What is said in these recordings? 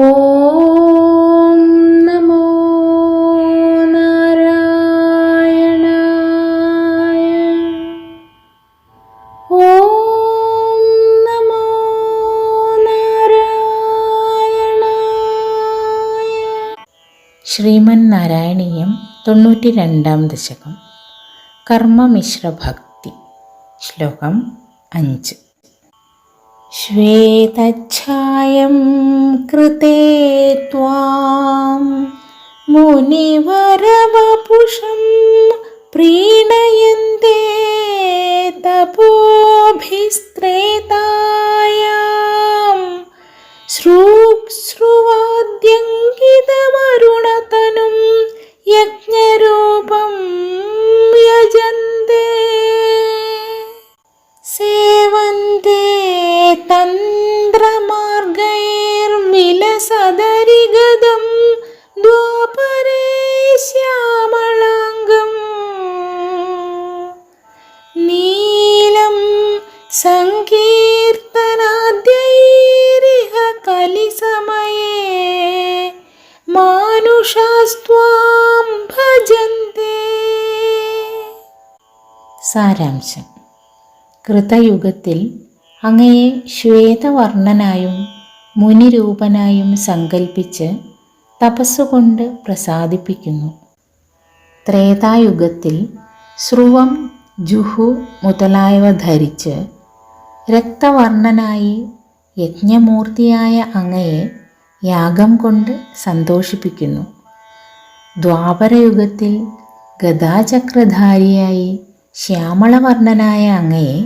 ഓം നമോ നാരായണായ. ഓം നമോ നാരായണായ. ശ്രീമൻ നാരായണീയം തൊണ്ണൂറ്റി രണ്ടാം ദശകം. കർമ്മമിശ്ര ഭക്തി ശ്ലോകം അഞ്ച്. श्वेतच्छायं कृते त्वां मुनिवरवपुषं प्रीणयन्ते तपोभिस्त्रेतायां सृक्स्रुवाद्यङ्कितमरुणतनुं यज्ञरूपं यजन्ते। सेवन्ते തന്ത്രമാർഗൈർവിലസദരിഗതം ദ്വാപരേ ശ്യാമളാംഗം. നീലം സങ്കീർത്തനാദ്യൈരിഹ കലിസമയേ. മാനുഷാസ്ത്വാം ഭജന്തേ. സാരാംശം. കൃതയുഗത്തിൽ അങ്ങയെ ശ്വേതവർണനായും മുനിരൂപനായും സങ്കൽപ്പിച്ച് തപസ്സുകൊണ്ട് പ്രസാദിപ്പിക്കുന്നു. ത്രേതായുഗത്തിൽ ശ്രുവം ജുഹു മുതലായവ ധരിച്ച് രക്തവർണനായി യജ്ഞമൂർത്തിയായ അങ്ങയെ യാഗം കൊണ്ട് സന്തോഷിപ്പിക്കുന്നു. ദ്വാപരയുഗത്തിൽ ഗതാചക്രധാരിയായി ശ്യാമളവർണനായ അങ്ങയെ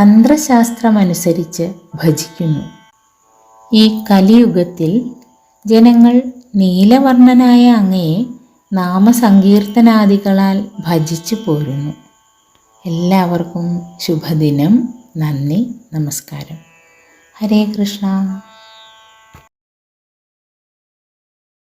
തന്ത്രശാസ്ത്രമനുസരിച്ച് ഭജിക്കുന്നു. ഈ കലിയുഗത്തിൽ ജനങ്ങൾ നീലവർണനായ അങ്ങയെ നാമസങ്കീർത്തനാദികളാൽ ഭജിച്ചു പോരുന്നു. എല്ലാവർക്കും ശുഭദിനം. നന്ദി. നമസ്കാരം. ഹരേ കൃഷ്ണ.